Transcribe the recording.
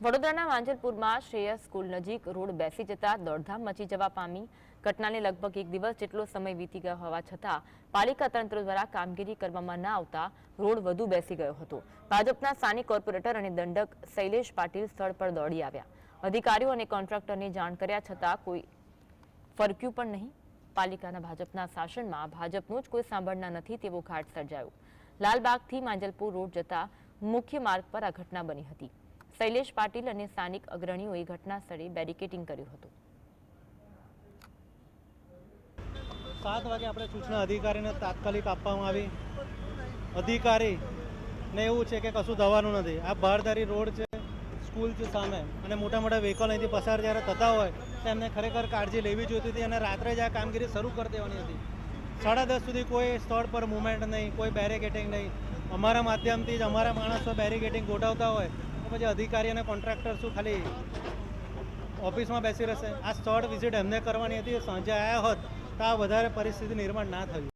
વડોદરાના માંજલપુરમાં શ્રેયસ સ્કૂલ નજીક રોડ બેસી જતા દોડધામ મચી જવા પામી. ઘટનાને લગભગ એક દિવસ જેટલો સમય વીતી ગયો હોવા છતાં પાલિકા તંત્ર દ્વારા કામગીરી કરવામાં ન આવતા રોડ વધુ બેસી ગયો હતો. ભાજપના સ્થાનિક કોર્પોરેટર અને દંડક શૈલેષ પાટીલ સ્થળ પર દોડી આવ્યા. અધિકારીઓ અને કોન્ટ્રાક્ટરને જાણ કર્યા છતાં કોઈ ફરક્યું પણ નહીં. પાલિકાના ભાજપના શાસનમાં ભાજપનું જ કોઈ સાંભળના નથી તેવો ઘાટ સર્જાયો. લાલબાગથી માંજલપુર રોડ જતા મુખ્ય માર્ગ પર આ ઘટના બની હતી. શૈલેષ પાટીલ અને સ્થાનિક અગ્રણીઓએ ઘટના સ્થળે બેરિકેટિંગ કર્યું હતું. સાત વાગે આપણે સૂચના અધિકારીને તાત્કાલિક આપવામાં આવી. અધિકારી ને એવું છે કે કશું થવાનું નથી. આ બારધારી રોડ છે, સ્કૂલ છે સામે. અને મોટા મોટા વ્હીકલ અહીંથી પસાર જ્યારે થતા હોય, તો એમને ખરેખર કાળજી લેવી જોઈતી હતી અને રાત્રે જ આ કામગીરી શરૂ કરી દેવાની હતી. સાડા દસ સુધી કોઈ સ્થળ પર મુવમેન્ટ નહીં, કોઈ બેરિકેટિંગ નહીં. અમારા માધ્યમથી જ અમારા માણસો બેરિકેટિંગ ગોઠવતા હોય પછી અધિકારી અને કોન્ટ્રાક્ટર શું ખાલી ઓફિસમાં બેસી રહેશે? આ સ્થળ વિઝિટ એમને કરવાની હતી, સાંજે આવ્યા હોત તો આ વધારે પરિસ્થિતિ નિર્માણ ના થયું.